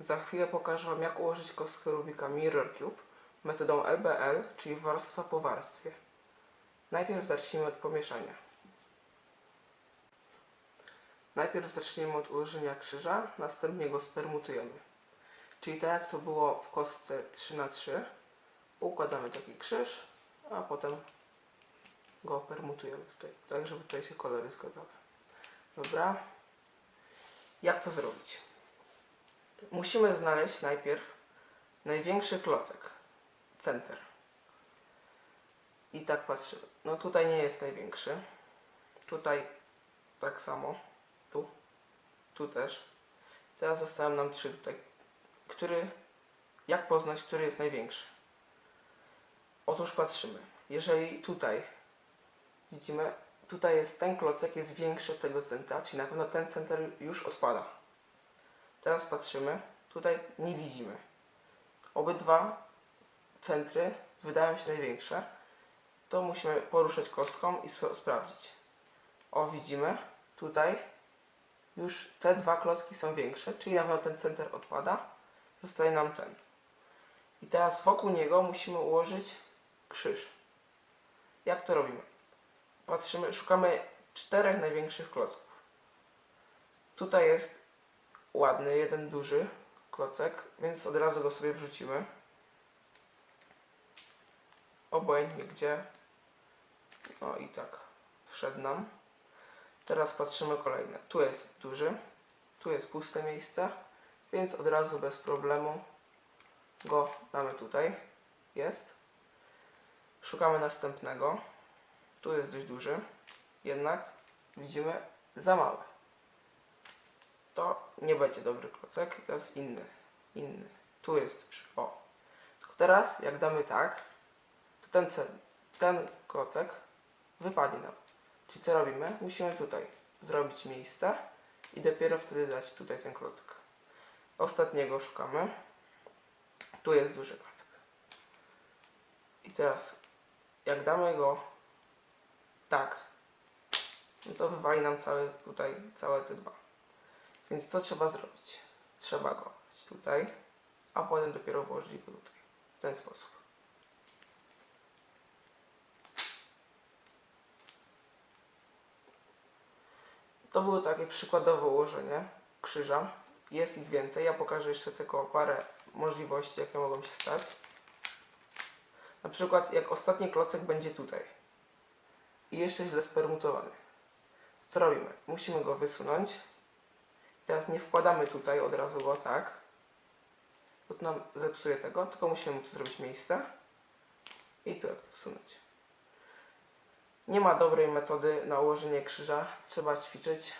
Za chwilę pokażę Wam jak ułożyć kostkę Rubika Mirror Cube metodą LBL, czyli warstwa po warstwie. Najpierw zacznijmy od pomieszania. Najpierw zaczniemy od ułożenia krzyża, następnie go spermutujemy. Czyli tak jak to było w kostce 3x3, układamy taki krzyż, a potem go permutujemy tutaj, tak żeby tutaj się kolory zgadzały. Dobra. Jak to zrobić? Musimy znaleźć najpierw największy klocek, center. I tak patrzymy. No tutaj nie jest największy. Tutaj tak samo. Tu. Tu też. Teraz zostały nam trzy tutaj. Który, jak poznać, który jest największy? Otóż patrzymy. Jeżeli tutaj widzimy, tutaj jest ten klocek jest większy od tego centra, czyli na pewno ten center już odpada. Teraz patrzymy, tutaj nie widzimy. Obydwa centry wydają się największe. To musimy poruszać kostką i sp- sprawdzić. O, widzimy, tutaj już te dwa klocki są większe, czyli na pewno ten center odpada. Zostaje nam ten. I teraz wokół niego musimy ułożyć krzyż. Jak to robimy? Patrzymy, szukamy czterech największych klocków. Tutaj jest ładny, jeden duży klocek, więc od razu go sobie wrzucimy. Obojętnie gdzie. No i tak, wszedł nam. Teraz patrzymy kolejne. Tu jest duży, tu jest puste miejsce, więc od razu bez problemu go damy tutaj. Jest. Szukamy następnego. Tu jest dość duży, jednak widzimy za mały to nie będzie dobry klocek, to jest inny, inny. Tu jest już, o. Tylko teraz, jak damy tak, to ten, cel, ten klocek nam. Czyli co robimy? Musimy tutaj zrobić miejsce i dopiero wtedy dać tutaj ten klocek. Ostatniego szukamy. Tu jest duży klocek. I teraz, jak damy go tak, no to wywali nam cały tutaj, całe te dwa. Więc co trzeba zrobić? Trzeba go tutaj, a potem dopiero włożyć tutaj. W ten sposób. To było takie przykładowe ułożenie krzyża. Jest ich więcej. Ja pokażę jeszcze tylko parę możliwości, jakie mogą się stać. Na przykład, jak ostatni klocek będzie tutaj i jeszcze źle spermutowany. Co robimy? Musimy go wysunąć Teraz nie wkładamy tutaj od razu go tak, bo to nam zepsuje tego, tylko musimy tu zrobić miejsce i tu jak to wsunąć. Nie ma dobrej metody na ułożenie krzyża, trzeba ćwiczyć.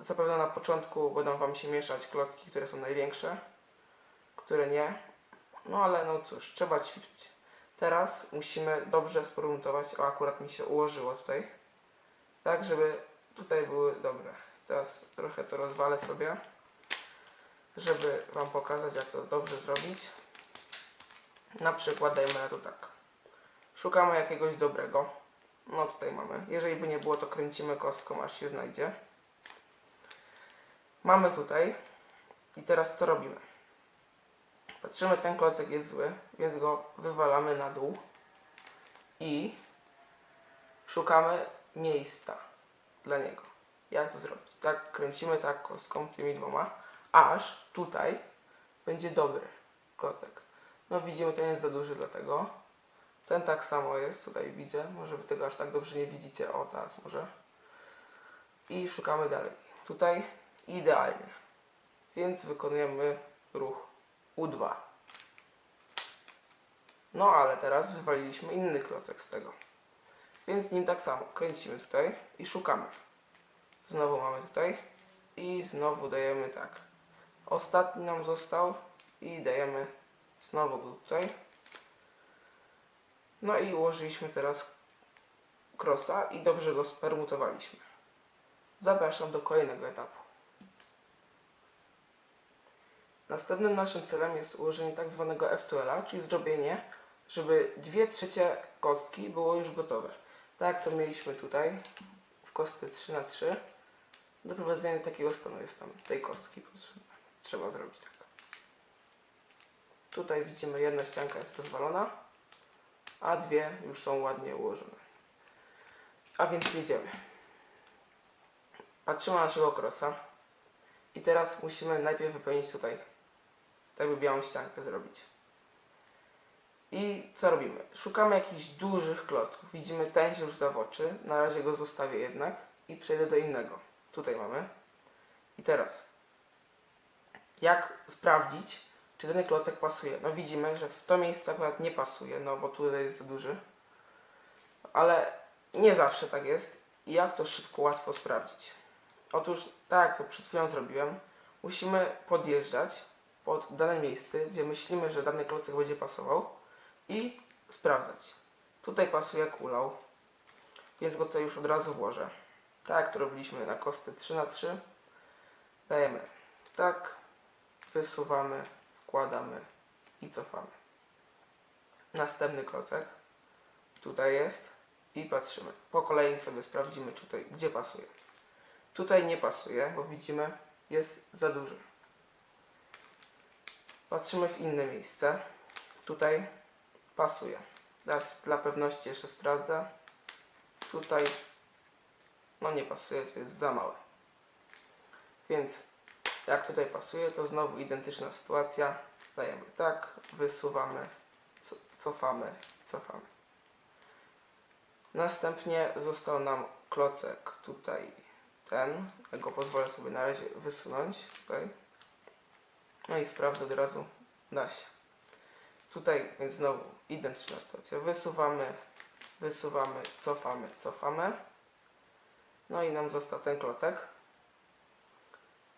Zapewne na początku będą Wam się mieszać klocki, które są największe, które nie. No ale no cóż, trzeba ćwiczyć. Teraz musimy dobrze sformułować, o akurat mi się ułożyło tutaj, tak żeby tutaj były dobre. Teraz trochę to rozwalę sobie, żeby Wam pokazać, jak to dobrze zrobić. Na przykład dajmy na to tak. Szukamy jakiegoś dobrego. No tutaj mamy. Jeżeli by nie było, to kręcimy kostką, aż się znajdzie. Mamy tutaj. I teraz co robimy? Patrzymy, ten klocek jest zły, więc go wywalamy na dół. I szukamy miejsca dla niego. Jak to zrobić? Tak kręcimy tak kostką tymi dwoma, aż tutaj będzie dobry klocek. No widzimy, ten jest za duży dlatego. Ten tak samo jest, tutaj widzę, może wy tego aż tak dobrze nie widzicie, o teraz może. I szukamy dalej. Tutaj idealnie. Więc wykonujemy ruch U2. No ale teraz wywaliliśmy inny klocek z tego. Więc nim tak samo kręcimy tutaj i szukamy. Znowu mamy tutaj i znowu dajemy tak. Ostatni nam został i dajemy znowu go tutaj. No i ułożyliśmy teraz krosa i dobrze go spermutowaliśmy. Zapraszam do kolejnego etapu. Następnym naszym celem jest ułożenie tak zwanego F2L, czyli zrobienie, żeby dwie trzecie kostki było już gotowe. Tak jak to mieliśmy tutaj w kostce 3 na 3 Doprowadzenie takiego stanu jest tam tej kostki potrzebne. trzeba zrobić tak. Tutaj widzimy jedna ścianka jest rozwalona, a dwie już są ładnie ułożone. A więc jedziemy. Patrzymy na naszego krosa. I teraz musimy najpierw wypełnić tutaj, tak by białą ściankę zrobić. I co robimy? Szukamy jakichś dużych klocków. Widzimy ten się już zawoczy. Na razie go zostawię jednak i przejdę do innego. Tutaj mamy. I teraz, jak sprawdzić, czy ten klocek pasuje? No widzimy, że w to miejsce akurat nie pasuje, no bo tutaj jest za duży. Ale nie zawsze tak jest. I jak to szybko, łatwo sprawdzić? Otóż, tak jak to przed chwilą zrobiłem, musimy podjeżdżać pod dane miejsce, gdzie myślimy, że dany klocek będzie pasował i sprawdzać. Tutaj pasuje jak ulał, więc go tutaj już od razu włożę. Tak jak to robiliśmy na kostce 3 na 3 Dajemy tak, wysuwamy, wkładamy i cofamy. Następny klocek tutaj jest i patrzymy. Po kolei sobie sprawdzimy tutaj, gdzie pasuje. Tutaj nie pasuje, bo widzimy, jest za duży. Patrzymy w inne miejsce. Tutaj pasuje. Teraz dla pewności jeszcze sprawdzę. Tutaj no nie pasuje, to jest za małe. Więc jak tutaj pasuje, to znowu identyczna sytuacja. Dajemy tak, wysuwamy, co- cofamy, cofamy. Następnie został nam klocek tutaj ten. Ja go pozwolę sobie na razie wysunąć tutaj. No i sprawdzę od razu. Da się. Tutaj więc znowu identyczna sytuacja. Wysuwamy, wysuwamy, cofamy, cofamy. No i nam został ten klocek.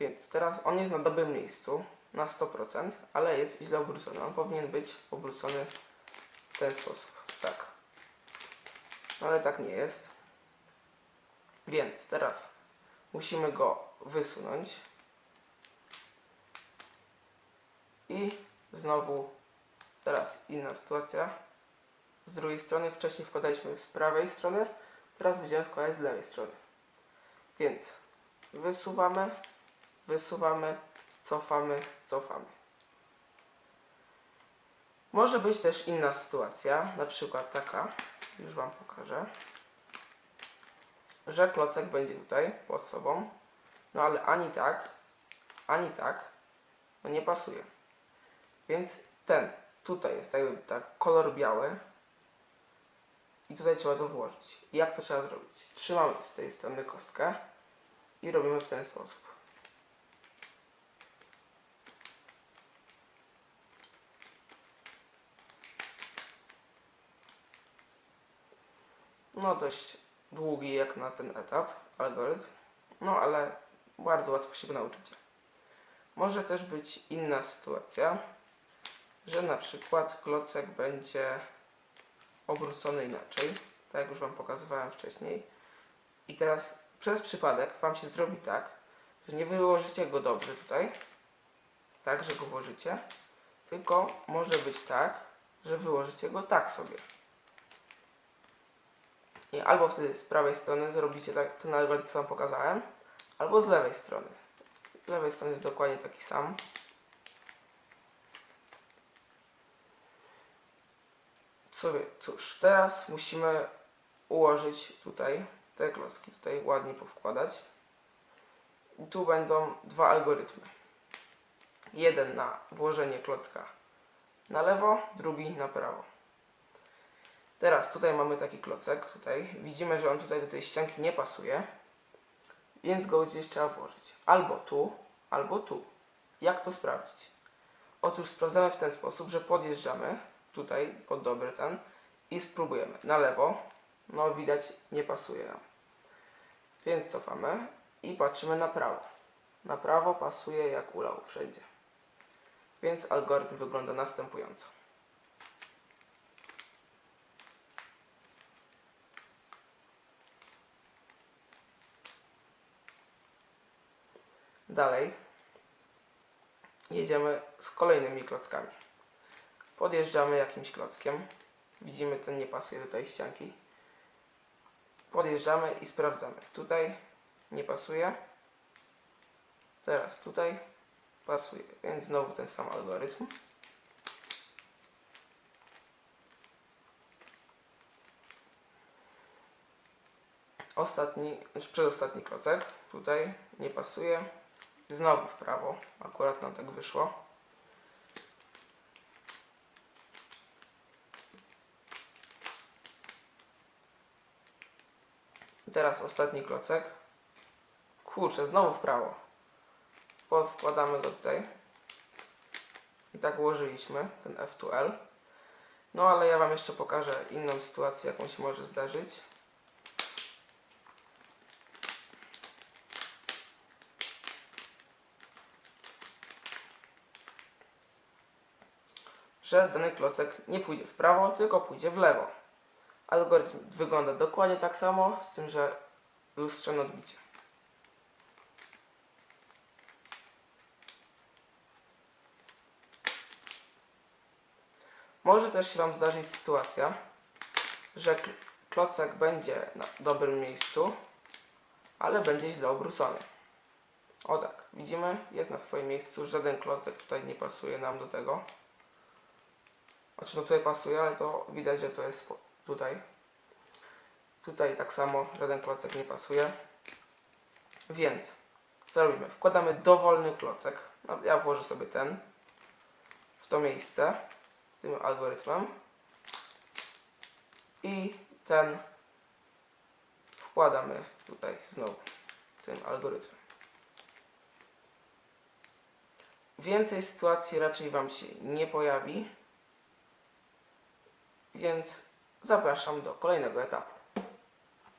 Więc teraz on jest na dobrym miejscu, na 100%, ale jest źle obrócony. On powinien być obrócony w ten sposób. Tak. Ale tak nie jest. Więc teraz musimy go wysunąć. I znowu teraz inna sytuacja. Z drugiej strony wcześniej wkładaliśmy z prawej strony, teraz będziemy wkładać z lewej strony. Więc wysuwamy, wysuwamy, cofamy, cofamy. Może być też inna sytuacja, na przykład taka, już Wam pokażę, że klocek będzie tutaj pod sobą, no ale ani tak, ani tak, no nie pasuje. Więc ten tutaj jest jakby tak kolor biały i tutaj trzeba to włożyć. Jak to trzeba zrobić? Trzymamy z tej strony kostkę i robimy w ten sposób. No dość długi jak na ten etap algorytm, no ale bardzo łatwo się go nauczycie. Może też być inna sytuacja, że na przykład klocek będzie obrócony inaczej, tak jak już Wam pokazywałem wcześniej. I teraz przez przypadek Wam się zrobi tak, że nie wyłożycie go dobrze tutaj, tak, że go włożycie, tylko może być tak, że wyłożycie go tak sobie. I albo wtedy z prawej strony to robicie tak, ten algorytm, co Wam pokazałem, albo z lewej strony. Z lewej strony jest dokładnie taki sam. Sobie, cóż, teraz musimy ułożyć tutaj te klocki, tutaj ładnie powkładać. I tu będą dwa algorytmy. Jeden na włożenie klocka na lewo, drugi na prawo. Teraz tutaj mamy taki klocek, tutaj widzimy, że on tutaj do tej ścianki nie pasuje, więc go gdzieś trzeba włożyć. Albo tu, albo tu. Jak to sprawdzić? Otóż sprawdzamy w ten sposób, że podjeżdżamy tutaj pod dobry ten i spróbujemy. Na lewo, no widać nie pasuje nam. Więc cofamy i patrzymy na prawo. Na prawo pasuje jak ulał wszędzie. Więc algorytm wygląda następująco. Dalej jedziemy z kolejnymi klockami. Podjeżdżamy jakimś klockiem. Widzimy, ten nie pasuje do tej ścianki. Podjeżdżamy i sprawdzamy. Tutaj nie pasuje. Teraz tutaj pasuje, więc znowu ten sam algorytm. Ostatni, znaczy przedostatni klocek tutaj nie pasuje. Znowu w prawo, akurat nam tak wyszło. Teraz ostatni klocek. Kurczę, znowu w prawo. Wkładamy go tutaj. I tak ułożyliśmy ten F2L. No ale ja Wam jeszcze pokażę inną sytuację, jaką się może zdarzyć. Że dany klocek nie pójdzie w prawo, tylko pójdzie w lewo. Algorytm wygląda dokładnie tak samo, z tym, że lustrzane odbicie. Może też się Wam zdarzyć sytuacja, że kl- klocek będzie na dobrym miejscu, ale będzie źle obrócony. O tak, widzimy, jest na swoim miejscu, żaden klocek tutaj nie pasuje nam do tego. Znaczy no tutaj pasuje, ale to widać, że to jest tutaj. Tutaj tak samo żaden klocek nie pasuje. Więc co robimy? Wkładamy dowolny klocek. No, ja włożę sobie ten w to miejsce tym algorytmem i ten wkładamy tutaj znowu tym algorytmem. Więcej sytuacji raczej Wam się nie pojawi, więc zapraszam do kolejnego etapu.